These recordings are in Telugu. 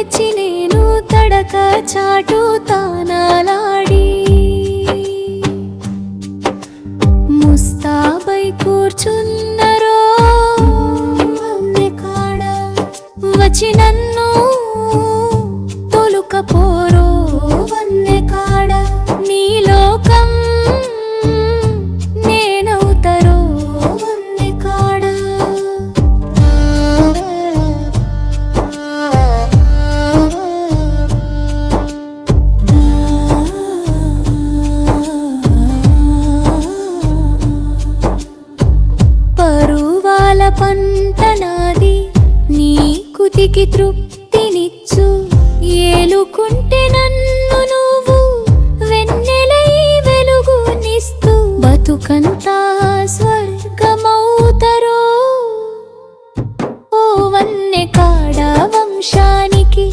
తెచ్చి నేను తడక చాటు తానాలాడి. ముస్తాబై కూర్చున్నరో వచ్చి నన్ను తొలుకపోరో కుదికి కుతికి తృప్తినిచ్చు. ఏలుకుంటే నన్ను నువ్వు వెన్నెలై వెలుగునిస్తూ బతుకంతా స్వర్గమౌతరో. ఓ వన్నె కాడ వంశానికి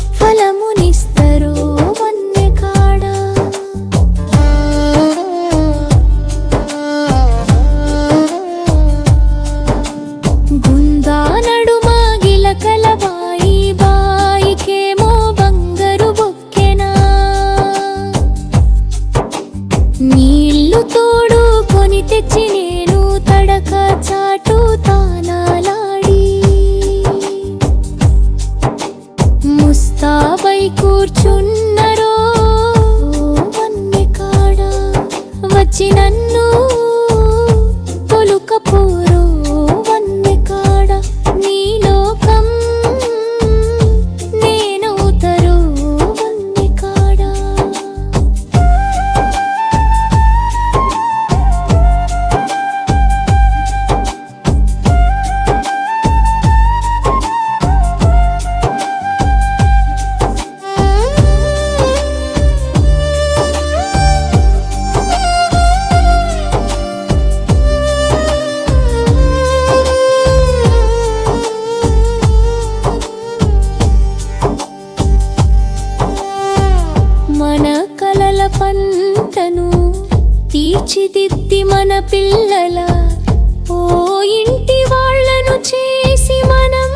కూర్చున్నరో వన్నె కాడ వచ్చిన పంటను తీర్చిదిద్ది మన పిల్లల. ఓ ఇంటి వాళ్ళను చేసి మనం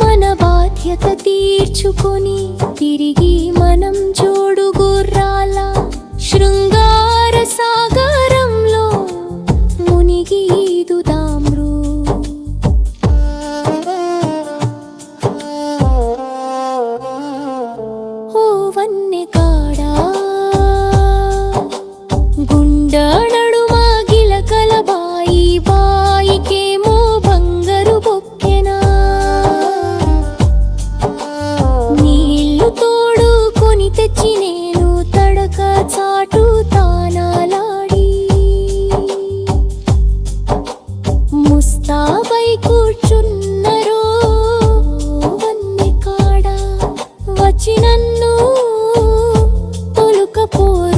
మన బాధ్యత తీర్చుకొని తిరిగి మనం జోడు గుర్రాల శృంగ నన్ను తొలుకపోరు